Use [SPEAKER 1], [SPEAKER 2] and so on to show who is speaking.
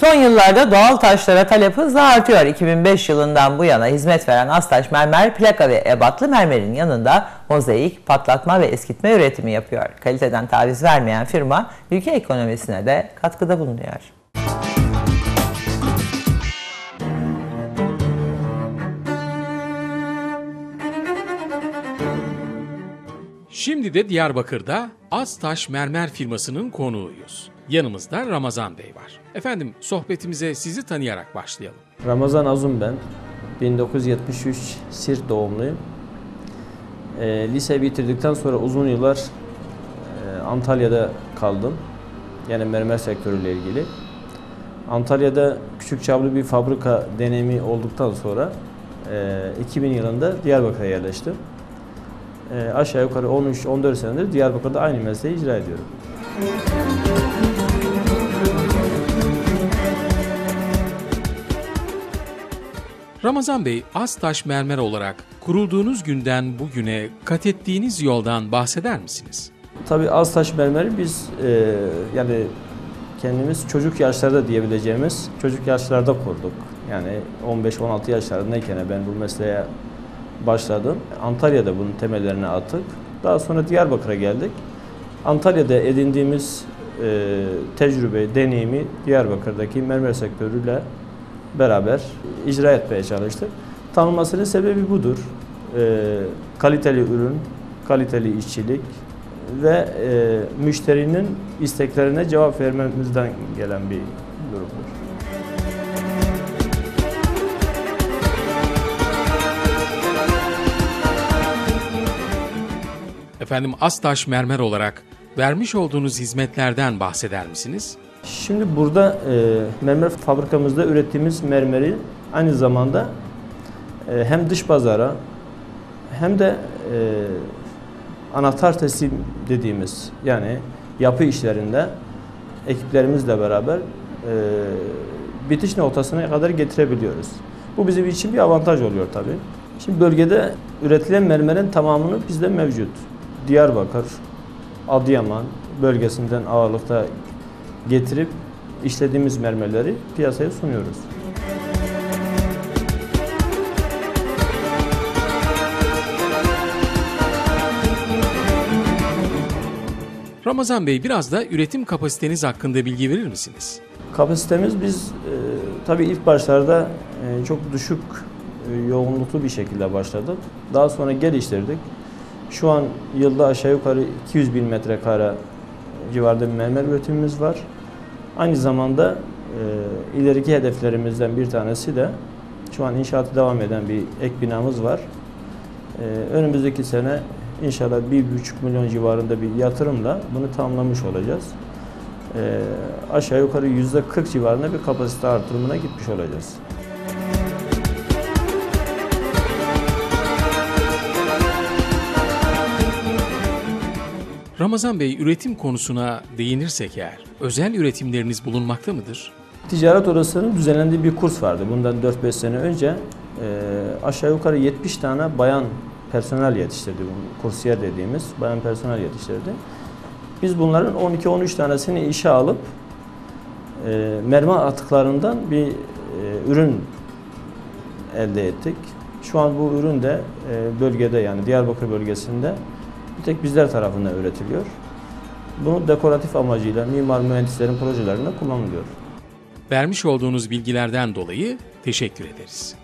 [SPEAKER 1] Son yıllarda doğal taşlara talep hızla artıyor. 2005 yılından bu yana hizmet veren Astaş Mermer, plaka ve ebatlı mermerin yanında mozaik, patlatma ve eskitme üretimi yapıyor. Kaliteden taviz vermeyen firma ülke ekonomisine de katkıda bulunuyor.
[SPEAKER 2] Şimdi de Diyarbakır'da Aztaş Mermer firmasının konuğuyuz. Yanımızda Ramazan Bey var. Efendim sohbetimize sizi tanıyarak başlayalım.
[SPEAKER 3] Ramazan Azum ben. 1973 Sirt doğumluyum. E, lise bitirdikten sonra uzun yıllar e, Antalya'da kaldım. Yani mermer sektörüyle ilgili. Antalya'da küçük çaplı bir fabrika deneyimi olduktan sonra e, 2000 yılında Diyarbakır'a yerleştim. E, aşağı yukarı 13-14 senedir Diyarbakır'da aynı mesleği icra ediyorum.
[SPEAKER 2] Ramazan Bey, Aztaş Mermer olarak kurulduğunuz günden bugüne kat ettiğiniz yoldan bahseder misiniz?
[SPEAKER 3] Tabii az taş mermeri biz e, yani kendimiz çocuk yaşlarda diyebileceğimiz çocuk yaşlarda kurduk. Yani 15-16 yaşlarındayken ben bu mesleğe başladım. Antalya'da bunun temellerini attık. Daha sonra Diyarbakır'a geldik. Antalya'da edindiğimiz e, tecrübe, deneyimi Diyarbakır'daki mermer sektörüyle beraber icra etmeye çalıştık. Tanınmasının sebebi budur. E, kaliteli ürün, kaliteli işçilik ve e, müşterinin isteklerine cevap vermemizden gelen bir durumdur.
[SPEAKER 2] Efendim Aztaş Mermer olarak vermiş olduğunuz hizmetlerden bahseder misiniz?
[SPEAKER 3] Şimdi burada e, mermer fabrikamızda ürettiğimiz mermeri aynı zamanda e, hem dış pazara hem de e, anahtar teslim dediğimiz yani yapı işlerinde ekiplerimizle beraber e, bitiş noktasına kadar getirebiliyoruz. Bu bizim için bir avantaj oluyor tabii. Şimdi bölgede üretilen mermerin tamamını bizde mevcut. Diyarbakır, Adıyaman bölgesinden ağırlıkta getirip işlediğimiz mermerleri piyasaya sunuyoruz.
[SPEAKER 2] Ramazan Bey biraz da üretim kapasiteniz hakkında bilgi verir misiniz?
[SPEAKER 3] Kapasitemiz biz e, tabii ilk başlarda e, çok düşük e, yoğunluklu bir şekilde başladık. Daha sonra geliştirdik. Şu an yılda aşağı yukarı 200 bin metrekare civarında bir mermer üretimimiz var. Aynı zamanda e, ileriki hedeflerimizden bir tanesi de şu an inşaatı devam eden bir ek binamız var. E, önümüzdeki sene inşallah 1,5 milyon civarında bir yatırımla bunu tamamlamış olacağız. E, aşağı yukarı %40 civarında bir kapasite artırımına gitmiş olacağız.
[SPEAKER 2] Ramazan Bey üretim konusuna değinirsek eğer özel üretimleriniz bulunmakta mıdır?
[SPEAKER 3] Ticaret Odası'nın düzenlendiği bir kurs vardı. Bundan 4-5 sene önce e, aşağı yukarı 70 tane bayan personel yetiştirdi. Kursiyer dediğimiz bayan personel yetiştirdi. Biz bunların 12-13 tanesini işe alıp e, mermer atıklarından bir e, ürün elde ettik. Şu an bu ürün de e, bölgede yani Diyarbakır bölgesinde bir tek bizler tarafından üretiliyor. Bunu dekoratif amacıyla mimar mühendislerin projelerinde kullanılıyor.
[SPEAKER 2] Vermiş olduğunuz bilgilerden dolayı teşekkür ederiz.